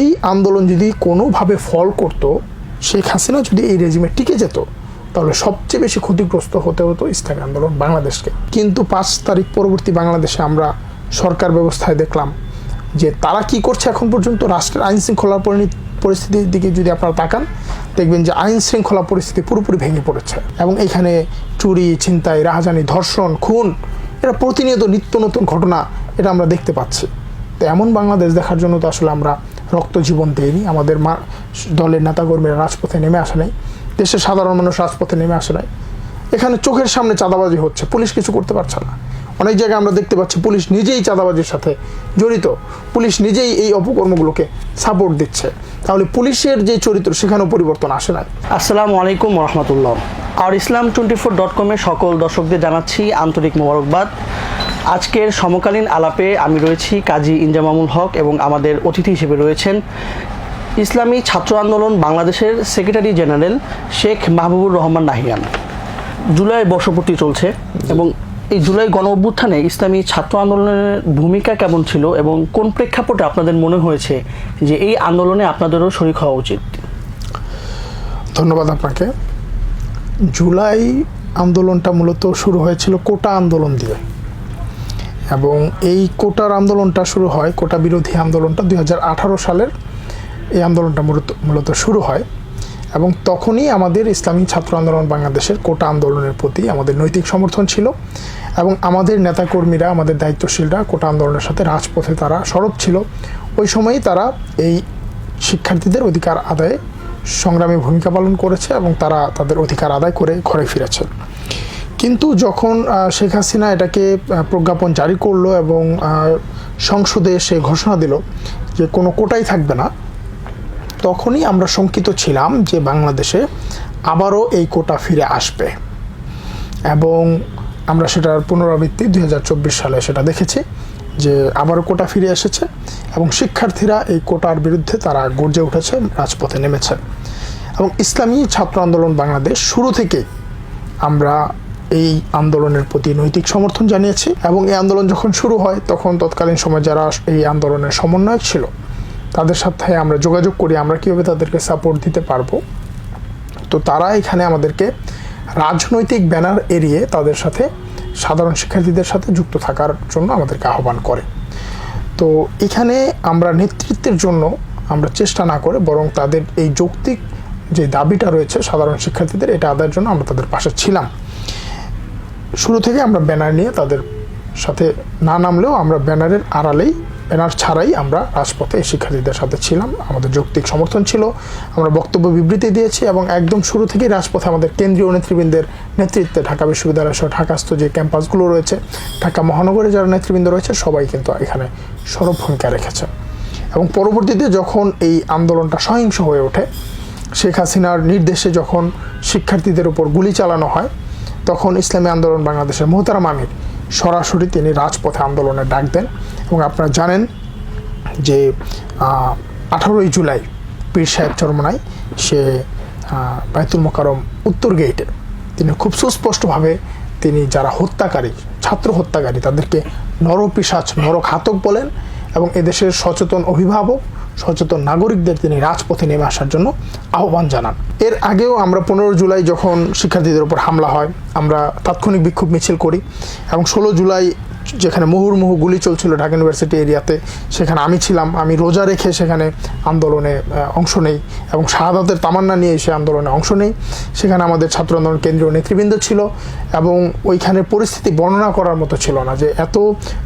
এই আন্দোলন যদি কোনোভাবে ফল করত, শেখ হাসিনা যদি এই রেজিমে টিকে যেত, তাহলে সবচেয়ে বেশি ক্ষতিগ্রস্ত হতে হতো ইসলামী আন্দোলন বাংলাদেশকে। কিন্তু পাঁচ তারিখ পরবর্তী বাংলাদেশে আমরা সরকার ব্যবস্থায় দেখলাম যে তারা কি করছে এখন পর্যন্ত? রাষ্ট্রের আইন শৃঙ্খলা পরিস্থিতির দিকে যদি আপনারা তাকান, দেখবেন যে আইন শৃঙ্খলা পরিস্থিতি পুরোপুরি ভেঙে পড়েছে। এবং এখানে চুরি, ছিনতাই, রাহাজানি, ধর্ষণ, খুন এটা প্রতিনিয়ত নিত্য নতুন ঘটনা, এটা আমরা দেখতে পাচ্ছি। তো এমন বাংলাদেশ দেখার জন্য তো আসলে আমরা রক্ত জীবন দিইনি আমাদের মা দলের নেতাকর্মীরা রাজপথে নেমে আসে নাই। দেশের সাধারণ মানুষ রাজপথে নেমে আসে নাই। এখানে চোখের সামনে চাঁদাবাজি হচ্ছে। পুলিশ কিছু করতে পারছে না। অনেক জায়গায় আমরা দেখতে পাচ্ছি, পুলিশ নিজেই চাঁদাবাজির সাথে জড়িত। পুলিশ নিজেই এই অপকর্মগুলোকে সাপোর্ট দিচ্ছে। তাহলে পুলিশের যে চরিত্র, সেখানেও পরিবর্তন আসে নাই। আসসালামু আলাইকুম রহমতুল্লাহ। আর ইসলাম টোয়েন্টি ফোর ডট কমের সকল দর্শকদের জানাচ্ছি আন্তরিক মোবারকবাদ। আজকের সমকালীন আলাপে আমি রয়েছি কাজী ইনজামামুল হক এবং আমাদের অতিথি হিসেবে রয়েছেন ইসলামী ছাত্র আন্দোলন বাংলাদেশের সেক্রেটারি জেনারেল শেখ মাহবুবুর রহমান নাহিয়ান। জুলাই বর্ষপূর্তি চলছে এবং এই জুলাই গণ অভ্যুত্থানে ইসলামী ছাত্র আন্দোলনের ভূমিকা কেমন ছিল এবং কোন প্রেক্ষাপটে আপনাদের মনে হয়েছে যে এই আন্দোলনে আপনাদেরও শরিক হওয়া উচিত? ধন্যবাদ আপনাকে। জুলাই আন্দোলনটা মূলত শুরু হয়েছিল কোটা আন্দোলন দিয়ে। এবং এই কোটার আন্দোলনটা শুরু হয়, কোটা বিরোধী আন্দোলনটা দু হাজার আঠারো সালের এই আন্দোলনটা মূলত মূলত শুরু হয়। এবং তখনই আমাদের ইসলামী ছাত্র আন্দোলন বাংলাদেশের কোটা আন্দোলনের প্রতি আমাদের নৈতিক সমর্থন ছিল এবং আমাদের নেতাকর্মীরা, আমাদের দায়িত্বশীলরা কোটা আন্দোলনের সাথে রাজপথে তারা সরব ছিল। ওই সময়ই তারা এই শিক্ষার্থীদের অধিকার আদায়ে সংগ্রামী ভূমিকা পালন করেছে এবং তারা তাদের অধিকার আদায় করে ঘরে ফিরেছে কিন্তু যখন শেখ হাসিনা এটাকে প্রজ্ঞাপন জারি করল এবং সংসদে সে ঘোষণা দিল যে কোনো কোটাই থাকবে না, তখনই আমরা শঙ্কিত ছিলাম যে বাংলাদেশে আবারও এই কোটা ফিরে আসবে। এবং আমরা সেটার পুনরাবৃত্তি দু হাজার চব্বিশ সালে সেটা দেখেছি যে আবারও কোটা ফিরে এসেছে এবং শিক্ষার্থীরা এই কোটার বিরুদ্ধে তারা গর্জে উঠেছে, রাজপথে নেমেছে। এবং ইসলামী ছাত্র আন্দোলন বাংলাদেশ শুরু থেকেই আমরা এই আন্দোলনের প্রতি নৈতিক সমর্থন জানিয়েছি এবং এই আন্দোলন যখন শুরু হয়, তখন তৎকালীন সময় যারা এই আন্দোলনের সমন্বয়ক ছিল, তাদের সাথে আমরা যোগাযোগ করি, আমরা কীভাবে তাদেরকে সাপোর্ট দিতে পারব। তো তারা এখানে আমাদেরকে রাজনৈতিক ব্যানার এড়িয়ে তাদের সাথে সাধারণ শিক্ষার্থীদের সাথে যুক্ত থাকার জন্য আমাদেরকে আহ্বান করে। তো এখানে আমরা নেতৃত্বের জন্য আমরা চেষ্টা না করে বরং তাদের এই যৌক্তিক যে দাবিটা রয়েছে সাধারণ শিক্ষার্থীদের, এটা আদায়ের জন্য আমরা তাদের পাশে ছিলাম। শুরু থেকে আমরা ব্যানার নিয়ে তাদের সাথে না নামলেও আমরা ব্যানারের আড়ালেই, ব্যানার ছাড়াই আমরা রাজপথে শিক্ষার্থীদের সাথে ছিলাম। আমাদের যৌক্তিক সমর্থন ছিল, আমরা বক্তব্য বিবৃতি দিয়েছি এবং একদম শুরু থেকেই রাজপথে আমাদের কেন্দ্রীয় নেতৃবৃন্দের নেতৃত্বে ঢাকা বিশ্ববিদ্যালয় সহ ঢাকাস্থ যে ক্যাম্পাসগুলো রয়েছে, ঢাকা মহানগরে যারা নেতৃবৃন্দ রয়েছে, সবাই কিন্তু এখানে সরব ভূমিকা রেখেছে। এবং পরবর্তীতে যখন এই আন্দোলনটা সহিংস হয়ে ওঠে, শেখ হাসিনার নির্দেশে যখন শিক্ষার্থীদের উপর গুলি চালানো হয় তখন ইসলামী আন্দোলন বাংলাদেশের মোহতারাম আমির সরাসরি তিনি রাজপথে আন্দোলনের ডাক দেন এবং আপনারা জানেন যে আঠারোই জুলাই পীর সাহেব চরমনায় সে বায়তুল মোকারম উত্তর গেটে তিনি খুব সুস্পষ্টভাবে তিনি যারা হত্যাকারী, ছাত্র হত্যাকারী, তাদেরকে নরপিসাচ নরঘাতক বলেন এবং এদেশের সচেতন অভিভাবক, সচেতন নাগরিকদের তিনি রাজপথে নেমে আসার জন্য আহ্বান জানান। এর আগেও আমরা পনেরো জুলাই যখন শিক্ষার্থীদের উপর হামলা হয়, আমরা তাৎক্ষণিক বিক্ষোভ মিছিল করি এবং ষোলো জুলাই যেখানে মুহুর্মুহু গুলি চলছিল ঢাকা ইউনিভার্সিটি এরিয়াতে, সেখানে আমি ছিলাম। আমি রোজা রেখে সেখানে আন্দোলনে অংশ নেই এবং শাহাদাতের তামান্না নিয়ে সে আন্দোলনে অংশ নেই। সেখানে আমাদের ছাত্র আন্দোলন কেন্দ্রীয় নেতৃবৃন্দ ছিল এবং ওইখানে পরিস্থিতি বর্ণনা করার মতো ছিল না যে এত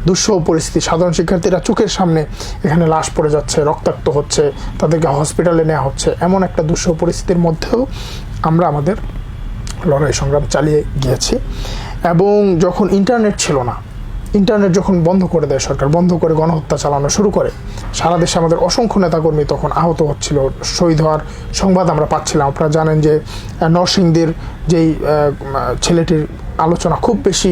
দুঃসহ পরিস্থিতি। সাধারণ শিক্ষার্থীরা চোখের সামনে এখানে লাশ পড়ে যাচ্ছে, রক্তাক্ত হচ্ছে, তাদেরকে হসপিটালে নেওয়া হচ্ছে। এমন একটা দুঃসহ পরিস্থিতির মধ্যেও আমরা আমাদের লড়াই সংগ্রাম চালিয়ে গিয়েছি। এবং যখন ইন্টারনেট ছিল না ইন্টারনেট যখন বন্ধ করে দেয় সরকার, বন্ধ করে গণহত্যা চালানো শুরু করে, সারা দেশে আমাদের অসংখ্য নেতাকর্মী তখন আহত হচ্ছিল। শহীদ হওয়ার সংবাদ আমরা পাচ্ছিলাম। আপনারা জানেন যে নরসিংদীর যেই ছেলেটির আলোচনা খুব বেশি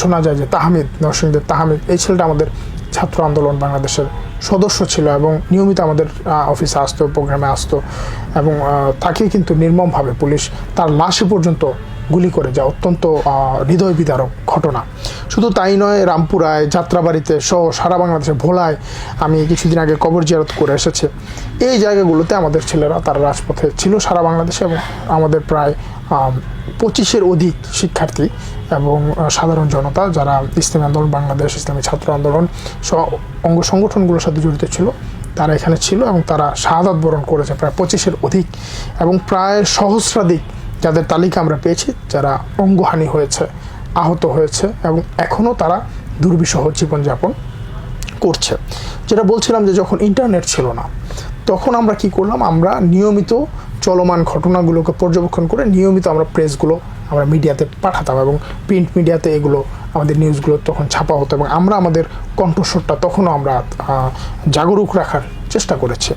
শোনা যায় যে তাহমিদ, নরসিংদীর তাহমিদ, এই ছেলেটা আমাদের ছাত্র আন্দোলন বাংলাদেশের সদস্য ছিল এবং নিয়মিত আমাদের অফিসে আসতো প্রোগ্রামে আসতো এবং তাকে কিন্তু নির্মমভাবে পুলিশ তার লাশে পর্যন্ত গুলি করে যা অত্যন্ত হৃদয় বিদারক ঘটনা। শুধু তাই নয়, রামপুরায় যাত্রাবাড়িতে সহ সারা বাংলাদেশে ভোলায় আমি কিছুদিন আগে কবর জিয়ারত করে এসেছি। এই জায়গাগুলোতে আমাদের ছেলেরা তারা রাজপথে ছিল সারা বাংলাদেশে এবং আমাদের প্রায় পঁচিশের অধিক শিক্ষার্থী এবং সাধারণ জনতা যারা ইসলামী আন্দোলন, বাংলাদেশ ইসলামী ছাত্র আন্দোলন সহ অঙ্গ সংগঠনগুলোর সাথে জড়িত ছিল, তারা এখানে ছিল এবং তারা শাহাদাত বরণ করেছে প্রায় পঁচিশের অধিক এবং প্রায় সহস্রাধিক যাদের তালিকা আমরা পেয়েছি, যারা অঙ্গহানি হয়েছে, আহত হয়েছে এবং এখনও তারা দুর্বিষহ জীবনযাপন করছে। যেটা বলছিলাম যে যখন ইন্টারনেট ছিল না, তখন আমরা কি করলাম? আমরা নিয়মিত চলমান ঘটনাগুলোকে পর্যবেক্ষণ করে নিয়মিত আমরা প্রেসগুলো আমরা মিডিয়াতে পাঠাতাম এবং প্রিন্ট মিডিয়াতে এগুলো আমাদের নিউজগুলো তখন ছাপা হতো এবং আমরা আমাদের কণ্ঠস্বরটা তখনও আমরা জাগরুক রাখার চেষ্টা করেছি।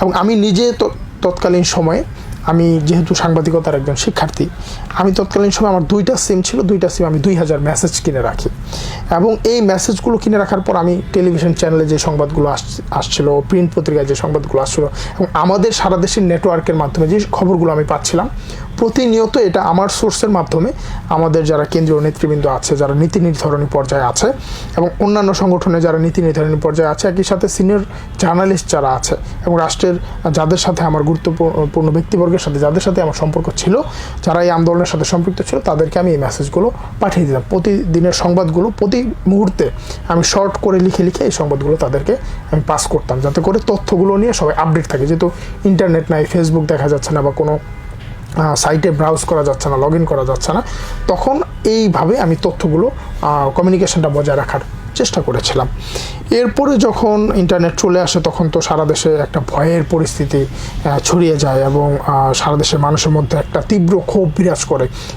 এবং আমি নিজে তো- তৎকালীন সময়ে আমি যেহেতু সাংবাদিকতার একজন শিক্ষার্থী, আমি তৎকালীন সময় আমার দুইটা সিম ছিল, দুইটা সিম আমি দুই হাজার মেসেজ কিনে রাখি। এবং এই মেসেজগুলো কিনে রাখার পর আমি টেলিভিশন চ্যানেলে যে সংবাদগুলো আস- আসছিল প্রিন্ট পত্রিকায় যে সংবাদগুলো আসছিল, এবং আমাদের সারা দেশের নেটওয়ার্কের মাধ্যমে যে খবরগুলো আমি পাচ্ছিলাম প্রতিনিয়ত এটা আমার সোর্সের মাধ্যমে আমাদের যারা কেন্দ্রীয় নেতৃবৃন্দ আছে, যারা নীতি নির্ধারণী পর্যায়ে আছে এবং অন্যান্য সংগঠনে যারা নীতি নির্ধারণী পর্যায়ে আছে, একই সাথে সিনিয়র জার্নালিস্ট যারা আছে এবং রাষ্ট্রের যাদের সাথে আমার গুরুত্বপূর্ণ ব্যক্তিবর্গের সাথে, যাদের সাথে আমার সম্পর্ক ছিল, যারা এই আন্দোলনের সাথে সম্পৃক্ত ছিল, তাদেরকে আমি এই মেসেজগুলো পাঠিয়ে দিতাম। প্রতিদিনের সংবাদগুলো প্রতি মুহূর্তে আমি শর্ট করে লিখে লিখে এই সংবাদগুলো তাদেরকে আমি পাস করতাম। যাতে করে তথ্যগুলো নিয়ে সবাই আপডেট থাকে। যেহেতু ইন্টারনেট নাই ফেসবুক দেখা যাচ্ছে না বা কোনো সাইটে ব্রাউজ করা যাচ্ছে না লগ করা যাচ্ছে না, তখন এইভাবে আমি তথ্যগুলো কমিউনিকেশনটা বজায় রাখার চেষ্টা করেছিলাম। এরপরে যখন ইন্টারনেট চলে আসে, তখন তো সারা দেশে একটা ভয়ের পরিস্থিতি ছড়িয়ে যায় এবং সারা দেশের মানুষের মধ্যে একটা তীব্র ক্ষোভ বিরাজ করে।